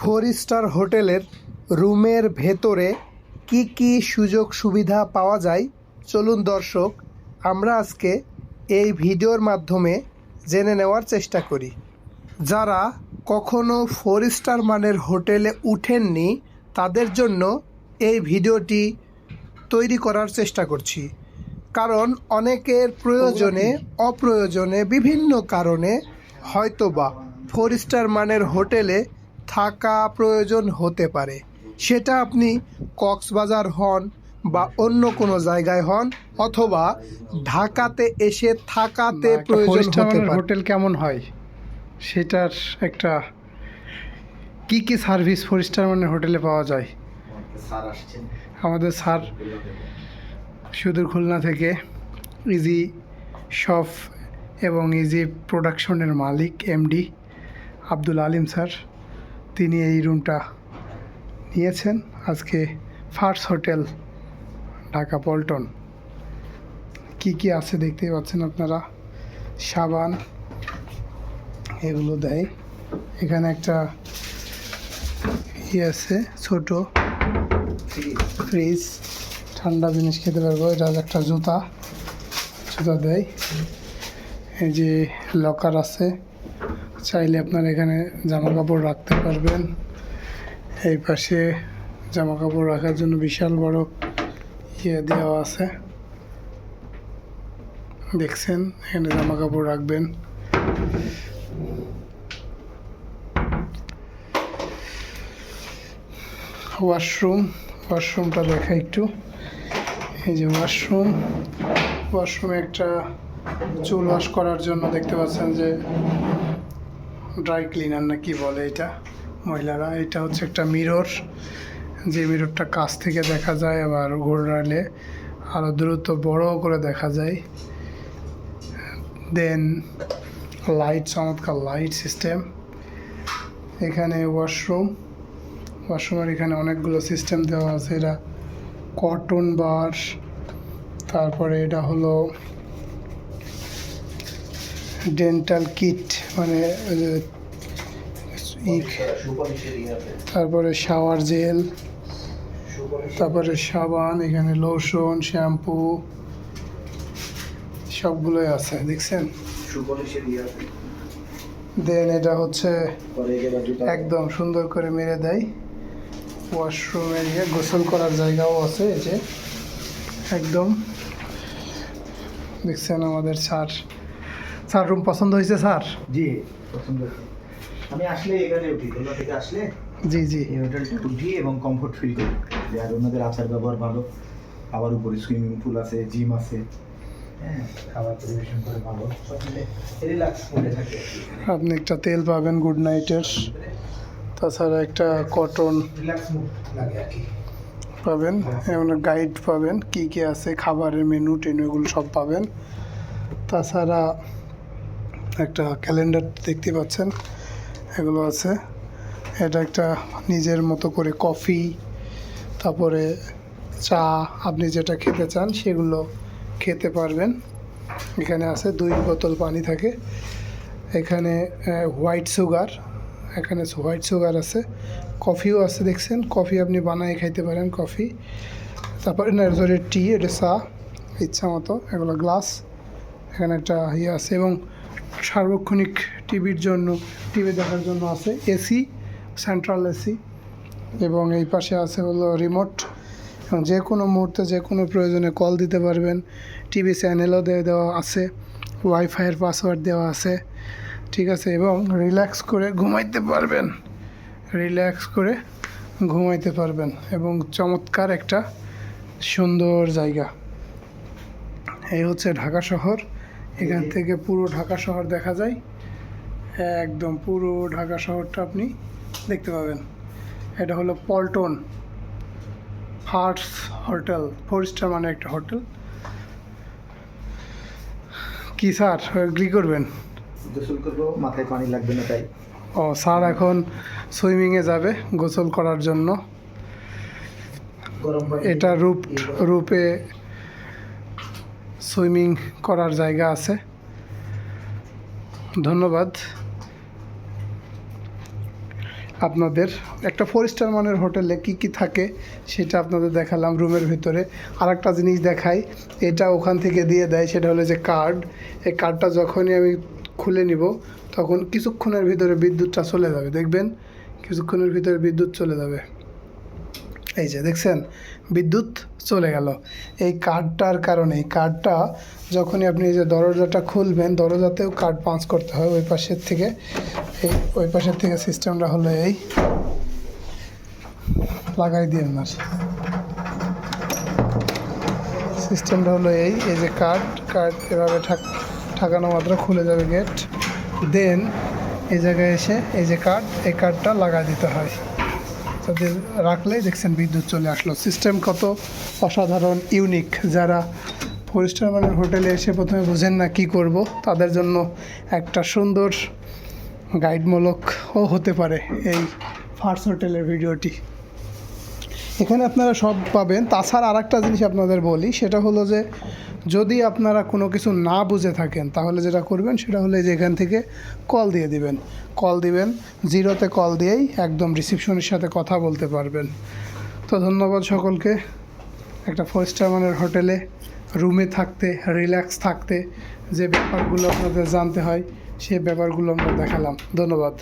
Four star হোটেলের রুমের ভেতরে কি কি সুযোগ সুবিধা পাওয়া যায়? চলুন দর্শক, আমরা আজকে এই ভিডিওর মাধ্যমে জেনে নেওয়ার চেষ্টা করি। যারা কখনো ফোর স্টার মানের হোটেলে উঠেননি, তাদের জন্য এই ভিডিওটি তৈরি করার চেষ্টা করছি। কারণ অনেকের প্রয়োজনে, অপ্রয়োজনে বিভিন্ন কারণে হয়তোবা ফোর স্টার মানের হোটেলে থাকা প্রয়োজন হতে পারে। সেটা আপনি কক্সবাজার হন বা অন্য কোনো জায়গায় হন অথবা ঢাকাতে এসে থাকাতে প্রয়োজন হতে পারে। হোটেল কেমন হয়? সেটার একটা কি কি সার্ভিস ফোর স্টার মানের হোটেলে পাওয়া যায়? আমাদের স্যার সুদূর খুলনা থেকে ইজি শপ এবং ইজি প্রোডাকশনের মালিক এমডি আব্দুল আলিম স্যার। তিনি এই রুমটা নিয়েছেন। আজকে ফার্স্ট হোটেল, ঢাকা পল্টন। কি কি আছে দেখতেই পাচ্ছেন আপনারা? সাবান, এগুলো দেয়। এখানে একটা ইয়ে আছে, ছোট ফ্রিজ। ঠান্ডা জিনিস খেতে পারব। এটা একটা জুতা। জুতা দেয়। এই যে লকার আছে। চাইলে আপনার এখানে জামা কাপড় রাখতে পারবেন। এই পাশে জামা কাপড় রাখার জন্য বিশাল বড় ইয়ে দেওয়া আছে। দেখছেন, এখানে জামা কাপড় রাখবেন। ওয়াশরুম, ওয়াশরুমটা দেখা একটু। এই যে ওয়াশরুম, ওয়াশরুমে একটা চুল ওয়াশ করার জন্য দেখতে পাচ্ছেন যে ড্রাই ক্লিনার না কি বলে এটা মহিলারা? এটা হচ্ছে একটা মিরর, যে মিররটা কাছ থেকে দেখা যায় আবার ঘোরালে আরও দ্রুত বড় করে দেখা যায়। দেন লাইট চমৎকার লাইট সিস্টেম এখানে ওয়াশরুম ওয়াশরুমের এখানে অনেকগুলো সিস্টেম দেওয়া আছে। এটা কটন বার তারপরে এটা হলো ডেন্টাল কিট মানে তারপরে শাওয়ার জেল তারপরে সাবান এখানে লোশন শ্যাম্পু সবগুলোই আছে দেখছেন? দেন এটা হচ্ছে একদম সুন্দর করে মেরে দেয়। ওয়াশরুমে গিয়ে গোসল করার জায়গাও আছে এই যে। একদম। দেখছেন আমাদের স্যার। স্যার রুম পছন্দ হয়েছে স্যার? জি পছন্দ আমি আসলে এখানে উঠি। খুলনা থেকে আসলে জি জি। এই হোটেলটা উঠি এবং কমফোর্ট ফিল করি। যে আর ওনাদের আচার ব্যবহার ভালো। আবার উপরে সুইমিং পুল আছে জিম আছে। হ্যাঁ খাবার। আপনি একটা তেল পাবেন গুড নাইটের তাছাড়া একটা কটন পাবেন এমন গাইড পাবেন কি কি আছে খাবারের মেনু টেনু এগুলো সব পাবেন। তাছাড়া একটা ক্যালেন্ডার দেখতে পাচ্ছেন, এগুলো আছে। এটা একটা নিজের মতো করে কফি, তারপরে চা, আপনি যেটা খেতে চান সেগুলো খেতে পারবেন। এখানে আছে দুই বোতল পানি থাকে। এখানে হোয়াইট সুগার, এখানে হোয়াইট সুগার আছে। কফিও আছে দেখছেন, কফি আপনি বানায় খাইতে পারেন কফি। তারপরে নার্সারির টি এটা চা, ইচ্ছা মতো, এগুলো গ্লাস। এখানে একটা ইয়ে আছে এবং সার্বক্ষণিক টিভির জন্য, টিভি দেখার জন্য আছে। এসি সেন্ট্রাল এসি এবং এই পাশে আছে হলো রিমোট এবং যে কোনো মুহূর্তে যে কোনো প্রয়োজনে কল দিতে পারবেন। টিভি চ্যানেলও দিয়ে দেওয়া আছে ওয়াইফাইয়ের পাসওয়ার্ড দেওয়া আছে। ঠিক আছে, এবং রিল্যাক্স করে ঘুমাইতে পারবেন। রিল্যাক্স করে ঘুমাইতে পারবেন এবং চমৎকার একটা সুন্দর জায়গা। এই হচ্ছে ঢাকা শহর। এখান থেকে পুরো ঢাকা শহর দেখা যায়। একদম পুরো ঢাকা শহরটা আপনি দেখতে পাবেন। এটা হলো Paltan farce hotel four star মানে একটা হোটেল। কি স্যার এগ্রি করবেন? গোসল করব মাথায় পানি লাগবে না তাই। ও স্যার এখন সুইমিংয়ে যাবে গোসল করার জন্য। এটা রূপ রূপে সুইমিং করার জায়গা আছে। ধন্যবাদ। আপনাদের একটা ফোর স্টার মানের হোটেলে কি কি থাকে সেটা আপনাদের দেখালাম রুমের ভিতরে। আর একটা জিনিস দেখাই, এটা ওখান থেকে দিয়ে দেয়, সেটা হলো যে কার্ড এই কার্ডটা যখনই আমি খুলে নিব, তখন কিছুক্ষণের ভিতরে বিদ্যুৎটা চলে যাবে, দেখবেন? কিছুক্ষণের ভিতরে বিদ্যুৎ চলে যাবে। এই যে দেখছেন, বিদ্যুৎ চলে গেল। এই কার্ডটার কারণে কার্ডটা যখনই আপনি যে দরজাটা খুলবেন, দরজাতেও কার্ড পাঞ্চ করতে হয় ওই পাশের থেকে। এই ওই পাশের থেকে সিস্টেমটা হলো এই। লাগাই দিয়ে না। সিস্টেমটা হলো এই এই যে কার্ড কার্ড এভাবে ঠাক, ঠাকানো মাত্র খুলে যাবে গেট। দেন এই জায়গায় এসে এই যে কার্ড, এই কার্ডটা লাগাই দিতে হয়। তাদের রাখলেই দেখছেন বিদ্যুৎ চলে আসলো। সিস্টেম কত অসাধারণ ইউনিক যারা ফোর স্টার মানের হোটেলে এসে প্রথমে বুঝেন না কি করব, তাদের জন্য একটা সুন্দর গাইডমূলকও হতে পারে এই ফার্স্ট হোটেলের ভিডিওটি। এখানে আপনারা সব পাবেন। তাছাড়া আর একটা জিনিস আপনাদের বলি, সেটা হলো যে যদি আপনারা কোনো কিছু না বুঝে থাকেন, তাহলে যেটা করবেন সেটা হলে যে এখান থেকে কল দিয়ে দিবেন। কল দিবেন, জিরোতে কল দিয়েই একদম রিসিপশনের সাথে কথা বলতে পারবেন। তো ধন্যবাদ সকলকে। একটা ফোর স্টার মানের হোটেলে, রুমে থাকতে রিল্যাক্স থাকতে যে ব্যাপারগুলো আপনাদের জানতে হয় সেই ব্যাপারগুলো আমরা দেখালাম। ধন্যবাদ।